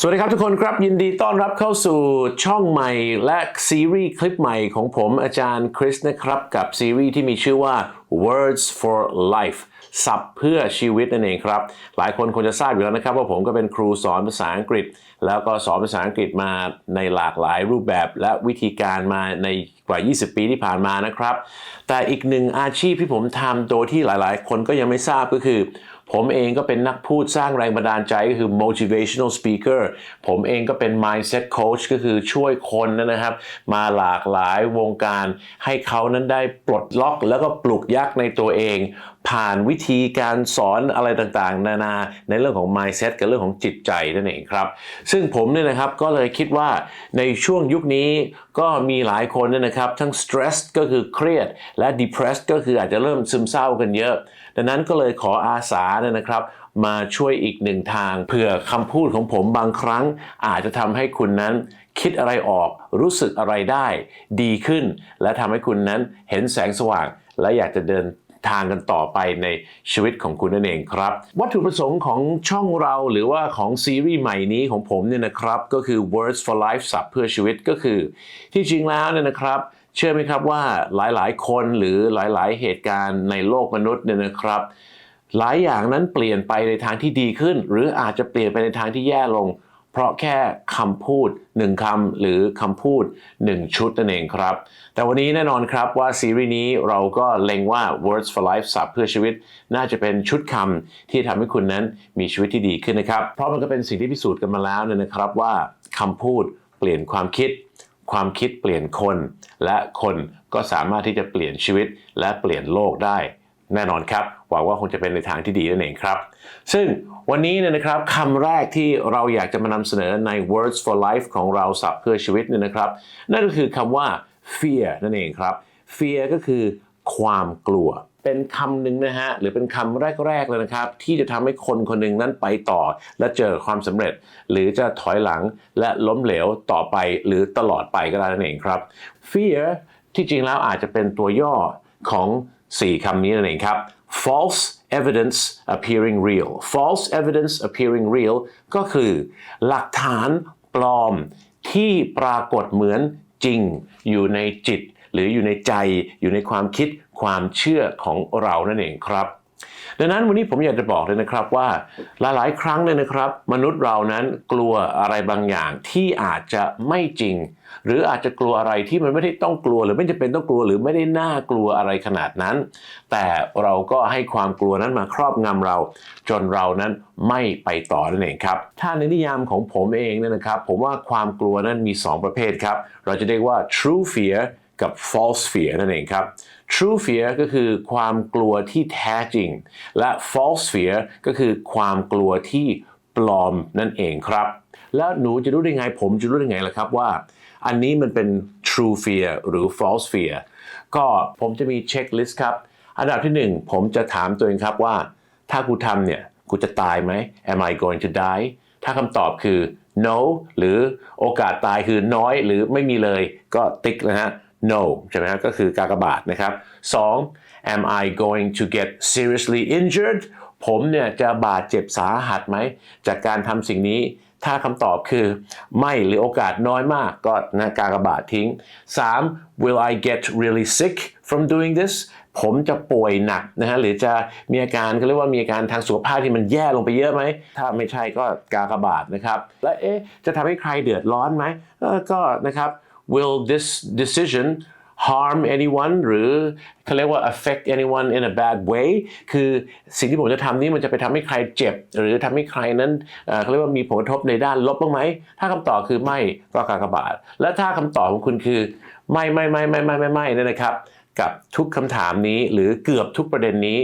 สวัสดีครับทุกคนครับยินดีต้อนรับเข้าสู่ช่องใหม่และซีรีส์คลิปใหม่ของผมอาจารย์คริสนะครับกับซีรีส์ที่มีชื่อว่า Words for Life ศัพท์เพื่อชีวิตนั่นเองครับ หลายคนคงจะทราบอยู่แล้วนะครับว่าผมก็เป็นครูสอนภาษาอังกฤษ แล้วก็สอนภาษาอังกฤษมาในหลากหลายรูปแบบและวิธีการมาในกว่า 20 ปีที่ผ่านมานะครับ แต่อีกหนึ่งอาชีพที่ผมทำโดยที่หลายๆ คนก็ยังไม่ทราบก็คือ ผมเองก็เป็นนักพูดสร้างแรงบันดาลใจก็คือ motivational speaker ผมเองก็เป็น mindset coach ก็คือช่วยคนนะครับ มาหลากหลายวงการ ให้เขานั้นได้ปลดล็อกแล้วก็ปลุกยักษ์ในตัวเอง ผ่านวิธีการสอนอะไรต่างๆ นานาในเรื่องของ mindset กับเรื่องของจิตใจนั่นเองครับ ซึ่งผมเนี่ยนะครับก็เลยคิดว่าในช่วงยุคนี้ก็มีหลายคนเนี่ยนะครับทั้ง stress ก็คือเครียดและ depressed ก็คืออาจจะเริ่มซึมเศร้ากันเยอะ ดังนั้นก็เลยขออาสาเนี่ยนะครับมาช่วยอีกหนึ่งทางเผื่อคำพูดของผมบางครั้ง อาจจะทำให้คุณนั้นคิดอะไรออกรู้สึกอะไรได้ ดีขึ้น และทำให้คุณนั้นเห็นแสงสว่าง และอยากจะเดิน ทางกันต่อไปในชีวิตของคุณนั่นเองครับ วัตถุประสงค์ของช่องเราหรือว่าของซีรีส์ใหม่นี้ของผมเนี่ยนะครับก็คือ words for life ศัพท์เพื่อชีวิตก็คือ ที่จริงแล้วเนี่ยนะครับเชื่อไหมครับว่าหลายๆ คนหรือหลายๆ เหตุการณ์ในโลกมนุษย์เนี่ยนะครับ หลายอย่างนั้นเปลี่ยนไปในทางที่ดีขึ้น หรืออาจจะเปลี่ยนไปในทางที่แย่ลง เพราะแค่คำพูดหนึ่งคำหรือคำพูดหนึ่งชุดนั่นเองครับ แต่วันนี้แน่นอนครับว่าซีรีส์นี้เราก็เล็งว่า words for life ศัพท์เพื่อชีวิต น่าจะเป็นชุดคำที่ทำให้คุณนั้นมีชีวิตที่ดีขึ้นนะครับ เพราะมันก็เป็นสิ่งที่พิสูจน์กันมาแล้วเนี่ยนะครับว่าคำพูดเปลี่ยนความคิด ความคิดเปลี่ยนคน และคนก็สามารถที่จะเปลี่ยนชีวิตและเปลี่ยนโลกได้ แน่นอนครับหวังว่าคงจะเป็นในทางที่ดีนั่นเองครับ ซึ่ง วันนี้เนี่ยนะครับคำแรกที่เราอยากจะมานำเสนอใน Words for Life ของเราศัพท์เพื่อชีวิตเนี่ยนะครับ นั่นก็คือคำว่า fear นั่นเองครับ fear ก็คือความกลัว เป็นคำหนึ่งนะฮะหรือเป็นคำแรกๆเลยนะครับ ที่จะทำให้คนคนหนึ่งนั้นไปต่อ และเจอความสำเร็จ หรือจะถอยหลังและล้มเหลวต่อไปหรือตลอดไปก็ได้นั่นเองครับ fear ที่จริงแล้วอาจจะเป็นตัวย่อของ 4คำนี้นั่นเองครับ false evidence appearing real false evidence appearing real ก็คือหลักฐานปลอมที่ปรากฏเหมือนจริงอยู่ในจิต หรืออยู่ในใจ อยู่ในความคิดความเชื่อของเรานั่นเองครับ ดังนั้นวันนี้ผมอยากจะบอกเลยนะครับว่าหลายๆ ครั้งเลยนะครับ มนุษย์เรานั้นกลัวอะไรบางอย่างที่อาจจะไม่จริง หรืออาจจะกลัวอะไรที่มันไม่ได้ต้องกลัว หรือไม่จำเป็นต้องกลัวหรือไม่ได้น่ากลัวอะไรขนาดนั้น แต่เราก็ให้ความกลัวนั้นมาครอบงำเรา จนเรานั้นไม่ไปต่อนั่นเองครับถ้าในนิยามของผมเองเนี่ยนะครับ ผมว่าความกลัวนั้นมี 2 ประเภทครับ เราจะเรียกว่า true fear กับ false fear นั่นเองครับ true fear ก็คือความกลัวที่แท้จริง และ false fear ก็คือความกลัวที่ปลอมนั่นเองครับ แล้วหนูจะรู้ได้ไง ผมจะรู้ได้ไงล่ะครับว่า อันนี้มันเป็น true fear หรือ false fear ก็ผมจะมีเช็คลิสต์ครับ อันดับที่หนึ่งผมจะถามตัวเองครับว่า ถ้ากูทำเนี่ยกูจะตายไหม Am I going to die ถ้าคำตอบคือ no หรือโอกาสตายคือน้อยหรือไม่มีเลยก็ติ๊กนะฮะ no ใช่ไหมครับก็คือกากบาทนะครับ 2. am I going to get seriously injured ผมเนี่ยจะบาดเจ็บสาหัสไหม จากการทำสิ่งนี้ ถ้าคำตอบคือ ไม่หรือโอกาสน้อยมากก็นะกากบาททิ้ง 3. will I get really sick from doing this ผมจะป่วยหนักนะฮะหรือจะมีอาการก็เรียกว่ามีอาการทางสุขภาพที่มันแย่ลงไปเยอะไหม ถ้าไม่ใช่ก็กากบาทนะครับ และเอ๊ะจะทำให้ใครเดือดร้อนไหมเออก็นะครับ will this decision harm anyone หรือเขาเรียกว่า affect anyone in a bad way คือสิ่งที่ผมจะทำนี้มันจะไปทำให้ใครเจ็บ หรือทำให้ใครนั้นเขาเรียกว่ามีผลกระทบในด้านลบบ้างไหม ถ้าคำตอบคือไม่ก็กากบาท และถ้าคำตอบของคุณคือไม่ไม่ไม่ไม่ไม่ไม่ไม่นี่นะครับ กับทุกคำถามนี้หรือเกือบทุกประเด็นนี้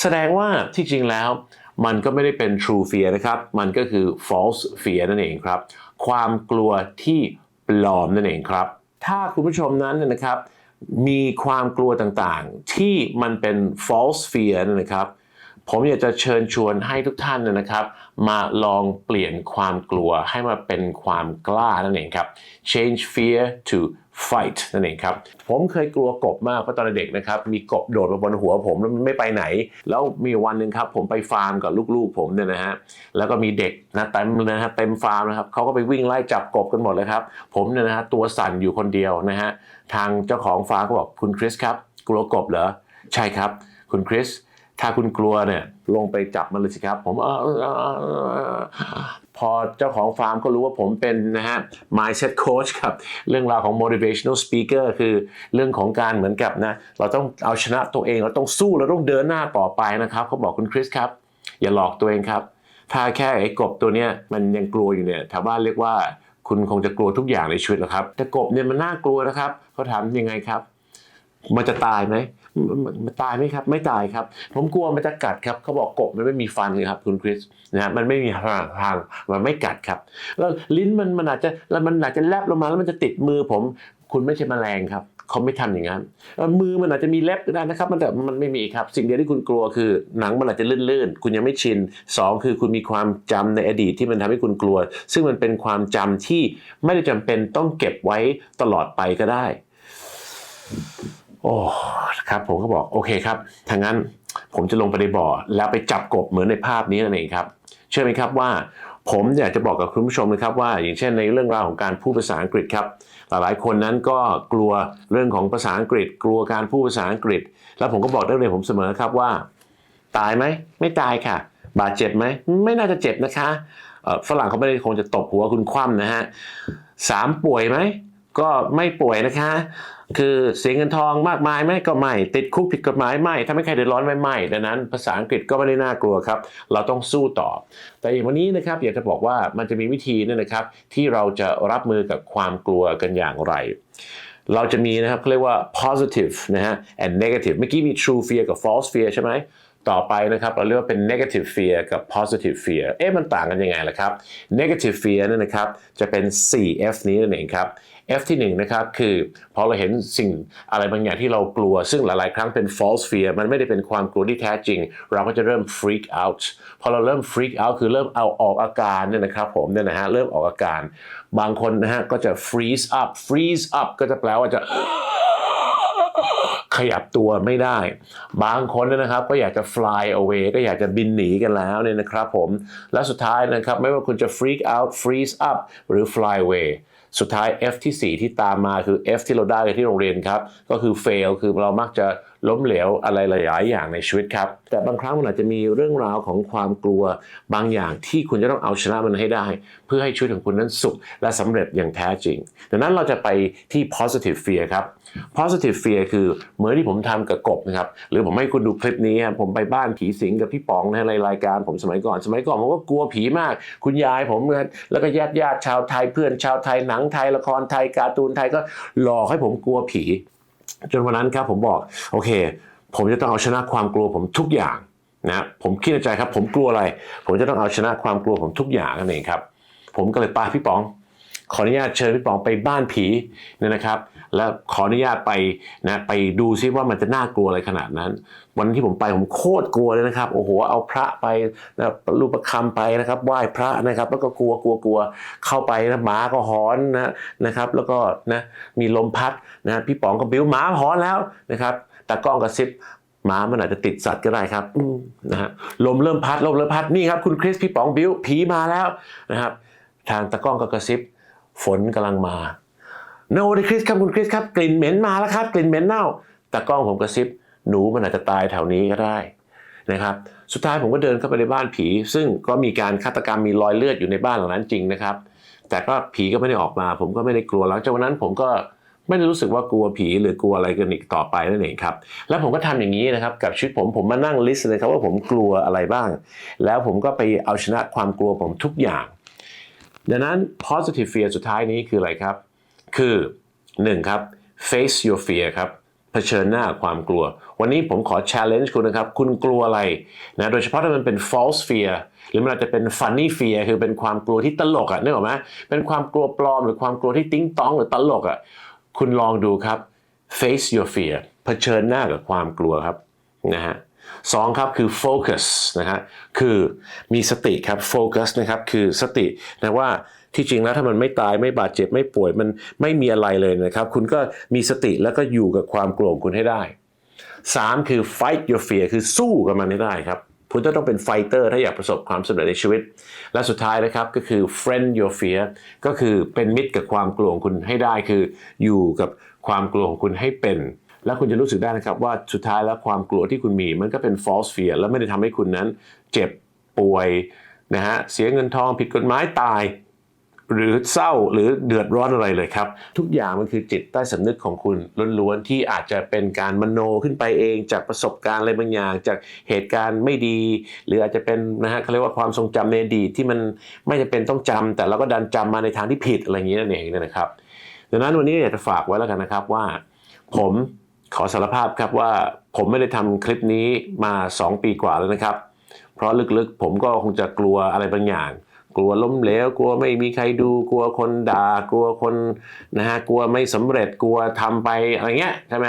แสดงว่าที่จริงแล้ว มันก็ไม่ได้เป็น true fear นะครับ มันก็คือ false fear นั่นเองครับ ความกลัวที่ ลอมนั่นเองครับ ถ้าคุณผู้ชมนั้นนะครับ มีความกลัวต่างๆ ที่มันเป็น false fear นะครับ ผมอยากจะเชิญชวนให้ทุกท่านนะครับ มาลองเปลี่ยนความกลัวให้มาเป็นความกล้านั่นเองครับ change fear to fight นั่นเองครับ ผมเคยกลัวกบมากเพราะตอนเด็กนะครับ มีกบโดดมาบนหัวผมแล้วมันไม่ไปไหน แล้วมีวันหนึ่งครับ ผมไปฟาร์มกับลูกๆผมเนี่ยนะฮะแล้วก็มีเด็กนะเต็มนะฮะเต็มฟาร์มนะครับเขาก็ไปวิ่งไล่จับกบกันหมดเลยครับ ผมเนี่ยนะฮะตัวสั่นอยู่คนเดียวนะฮะทางเจ้าของฟาร์มก็บอกคุณคริสครับกลัวกบเหรอใช่ครับ คุณคริส ถ้าคุณกลัวเนี่ยลงไปจับมันเลยสิครับ ผมออพอเจ้าของฟาร์มก็รู้ว่าผมเป็นนะฮะ mindset coach ครับ เรื่องราวของ motivational speaker คือเรื่องของการเหมือนกับนะ เราต้องเอาชนะตัวเอง เราต้องสู้เราต้องเดินหน้าต่อไปนะครับเขาบอกคุณคริสครับ อย่าหลอกตัวเองครับ ถ้าแค่ไอ้กบตัวเนี้ยมันยังกลัวอยู่เนี่ยชาวบ้านเรียกว่าคุณคงจะกลัวทุกอย่างในชีวิตหรอกครับ แต่กบเนี่ยมันน่ากลัวนะครับเขาถามยังไงครับ มันจะตายไหม มันตายไหมครับ ไม่ตายครับ ผมกลัวมันจะกัดครับเขาบอกกบมันไม่มีฟันเลยครับคุณคริสนะฮะมันไม่มีหางหางมันไม่กัดครับ แล้วลิ้นมันมันอาจจะแล้วมันอาจจะแลบลงมาแล้วมันจะติดมือผม คุณไม่ใช่แมลงครับเขาไม่ทำอย่างนั้นมือมันอาจจะมีเล็บก็ได้นะครับ มันแต่มันไม่มีครับ สิ่งเดียวที่คุณกลัวคือ หนังมันอาจจะลื่นๆ คุณยังไม่ชินสองคือคุณมีความจำในอดีตที่มันทำให้คุณกลัว ซึ่งมันเป็นความจำที่ไม่ได้จำเป็นต้องเก็บไว้ตลอดไปก็ได้ โอ้ ครับผมก็บอกโอเคครับถ้างั้นผมจะลงไปในบ่อแล้วไปจับกบเหมือนในภาพนี้นั่นเองครับ เชื่อไหมครับว่า ผมอยากจะบอกกับคุณผู้ชมนะครับว่าอย่างเช่นในเรื่องราวของการพูดภาษาอังกฤษครับ หลายๆคนนั้นก็กลัวเรื่องของภาษาอังกฤษ กลัวการพูดภาษาอังกฤษ แล้วผมก็บอกนักเรียผมเสมอครับว่า ตายไหมไม่ตายค่ะ บาดเจ็บไหมไม่น่าจะเจ็บนะคะฝรั่งเขาไม่ได้คงจะตบหัวคุณคว่ำนะฮะสามป่วยไหมก็ไม่ป่วยนะคะ คือเสียเงินทองมากมายไหมก็ไม่ ติดคุกผิดกฎหมายไม่ถ้าไม่ใครเดือดร้อนไม่ไม่ดังนั้น ภาษาอังกฤษก็ไม่ได้น่ากลัวครับ เราต้องสู้ต่อ แต่อย่างวันนี้นะครับอยากจะบอกว่ามันจะมีวิธีนี่นะครับ ที่เราจะรับมือกับความกลัวกันอย่างไร เราจะมีนะครับเขาเรียกว่า positive นะฮะ and negative เมื่อกี้มี true fear กับ false fear ใช่ไหมต่อไปนะครับเราเรียกว่าเป็น negative fear กับ positive fear เอ๊ะมันต่างกันยังไงล่ะครับ negative fear เนี่ยนะครับจะเป็น 4F นี้นั่นเองครับ F ที่1นะครับคือพอเราเห็นสิ่งอะไรบางอย่างที่เรากลัว ซึ่งหลายๆ ครั้งเป็น false fear มันไม่ได้เป็นความกลัวที่แท้จริง เราก็จะเริ่ม freak out พอเราเริ่ม freak out คือเริ่มเอาออกอาการเนี่ยนะครับผมเนี่ยนะฮะเริ่มออกอาการ บางคนนะฮะก็จะ freeze up freeze up ก็จะแปลว่าจะ ขยับตัวไม่ได้ บางคนเนยนะครับก็อยากจะ fly away ก็อยากจะบินหนีกันแล้วเนี่ยนะครับผมและสุดท้ายนะครับไม่ว่าคุณจะ freak out freeze up หรือ fly away สุดท้าย F ที่ 4 ที่ตามมาคือ F ที่เราได้กันที่โรงเรียนครับ ก็คือ fail คือเรามักจะ ล้มเหลวอะไรหลายๆอย่างในชีวิตครับ แต่บางครั้งมันอาจจะมีเรื่องราวของความกลัวบางอย่างที่คุณจะต้องเอาชนะมันให้ได้ เพื่อให้ชีวิตของคุณนั้นสุข และสำเร็จอย่างแท้จริง ดังนั้นเราจะไปที่ positive fear ครับ positive fear คือเหมือนที่ผมทำกับกบนะครับ หรือผมให้คุณดูคลิปนี้ผมไปบ้านผีสิงกับพี่ป๋องในรายการผมสมัยก่อน สมัยก่อนผมก็กลัวผีมาก คุณยายผมแล้วก็ญาติญาติๆชาวไทยเพื่อนชาวไทยหนังไทยละครไทยการ์ตูนไทยก็หลอกให้ผมกลัวผี จนวันนั้นครับผมบอกโอเค ผมจะต้องเอาชนะความกลัวผมทุกอย่างนะผมคิดในใจครับ ผมกลัวอะไร ผมจะต้องเอาชนะความกลัวผมทุกอย่างนั่นเองครับ ผมก็เลยปาพี่ป๋อง ขออนุญาตเชิญพี่ป๋องไปบ้านผีเนี่ยนะครับ แล้วขออนุญาตไปนะไปดูซิว่ามันจะน่ากลัวอะไรขนาดนั้น วันที่ผมไปผมโคตรกลัวเลยนะครับโอ้โหเอาพระไปนะรูปประคำไปนะครับไหว้พระนะครับ แล้วก็กลัวกลัวกลัวเข้าไปนะหมาก็หอนนะนะครับ แล้วก็นะมีลมพัดนะพี่ป๋องก็บิ้วหมาหอนแล้วนะครับแต่กล้องกระซิบหมามันอาจจะติดสัตว์ก็ได้ครับนะฮะลมเริ่มพัดลมเริ่มพัดนี่ครับคุณคริสพี่ป๋องบิ้วผีมาแล้วนะครับ ทางตะก้องก็กระซิบ ฝนกำลังมาโนดิคริสครับคุณคริสครับกลิ่นเหม็นมาแล้วครับกลิ่นเหม็นเน่าตากล้องผมกระซิบหนูมันอาจจะตายแถวนี้ก็ได้นะครับ สุดท้ายผมก็เดินเข้าไปในบ้านผี ซึ่งก็มีการฆาตกรรมมีรอยเลือดอยู่ในบ้านหลังนั้นจริงนะครับ แต่ก็ผีก็ไม่ได้ออกมา ผมก็ไม่ได้กลัวหลังจากวันนั้นผมก็ไม่ได้รู้สึกว่ากลัวผีหรือกลัวอะไรกันอีกต่อไปนั่นเองครับ แล้วผมก็ทำอย่างนี้นะครับกับชีวิตผมผมมานั่งลิสต์เลยครับว่าผมกลัวอะไรบ้าง แล้วผมก็ไปเอาชนะความกลัวผมทุกอย่าง ดังนั้น positive fear สุดท้ายนี้คืออะไรครับ คือ 1 ครับ face your fear ครับเผชิญหน้าความกลัว วันนี้ผมขอ challenge คุณนะครับ คุณกลัวอะไรนะโดยเฉพาะถ้ามันเป็น false fear หรือมันอาจจะเป็น funny fear คือเป็นความกลัวที่ตลกอะ่ะนึกออกไหมเป็นความกลัวปลอม หรือความกลัวที่ติ้งต้องหรือตลกอะ่ะคุณลองดูครับ face your fear เผชิญหน้ากับความกลัวครับนะฮะ สองครับคือ focus นะฮะคือมีสติครับ focus นะครับคือสตินะว่าที่จริงแล้วถ้ามันไม่ตายไม่บาดเจ็บไม่ป่วยมันไม่มีอะไรเลยนะครับ คุณก็มีสติแล้วก็อยู่กับความโกลัวของคุณให้ได้สามคือ fight your fear คือสู้กับมันให้ได้ครับคุณต้องเป็นไฟเตอร์ถ้าอยากประสบความสำเร็จในชีวิต และสุดท้ายนะครับก็คือ friend your fear ก็คือเป็นมิตรกับความกลัวของคุณให้ได้คืออยู่กับความกลัวของคุณให้เป็น แล้วคุณจะรู้สึกได้นะครับว่าสุดท้ายแล้วความกลัวที่คุณมี มันก็เป็น false fear แล้วไม่ได้ทำให้คุณนั้น เจ็บป่วยนะฮะเสียเงินทองผิดกฎหมายตาย หรือเศร้าหรือเดือดร้อนอะไรเลยครับ ทุกอย่างมันคือจิตใต้สำนึกของคุณล้วนๆที่อาจจะเป็นการมโนขึ้นไปเอง จากประสบการณ์อะไรบางอย่าง จากเหตุการณ์ไม่ดี หรืออาจจะเป็นนะฮะเขาเรียกว่าความทรงจำในอดีตที่มันไม่จำเป็นต้องจำแต่เราก็ดันจำมาในทางที่ผิดอะไรอย่างนี้นั่นเองนะครับดังนั้นวันนี้อยากจะฝากไว้แล้วกันนะครับว่า ผม ขอสารภาพครับว่าผมไม่ได้ทำคลิปนี้มา 2 ปีกว่าแล้วนะครับ เพราะลึกๆ ผมก็คงจะกลัวอะไรบางอย่าง กลัวล้มเหลวกลัวไม่มีใครดู กลัวคนด่า กลัวคนนะฮะกลัวไม่สำเร็จกลัวทำไปอะไรเงี้ยใช่ไหม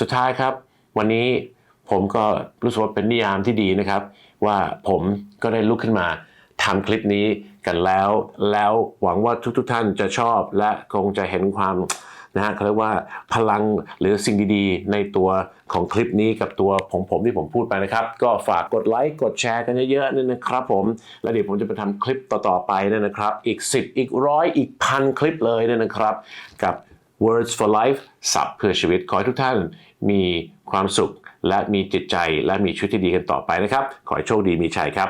สุดท้ายครับ วันนี้ผมก็รู้สึกว่าเป็นนิยามที่ดีนะครับ ว่าผมก็ได้ลุกขึ้นมาทำคลิปนี้กันแล้ว แล้วหวังว่าทุกๆทท่านจะชอบและคงจะเห็นความ นะฮะเขาเรียกว่าพลังหรือสิ่งดีๆ ในตัวของคลิปนี้กับตัวของผมที่ผมพูดไปนะครับ ก็ฝากกดไลค์กดแชร์กันเยอะๆนี่นะครับผม แล้วเดี๋ยวผมจะไปทำคลิปต่อๆไปเนยนะครับ อีก 10 อีกร้อยอีกพันคลิปเลยเนี่ยนะครับ กับ Words for Life สับเพื่อชีวิต ขอให้ทุกท่านมีความสุขและมีจิตใจและมีชีวิตที่ดีกันต่อไปนะครับ ขอให้โชคดีมีชัยครับ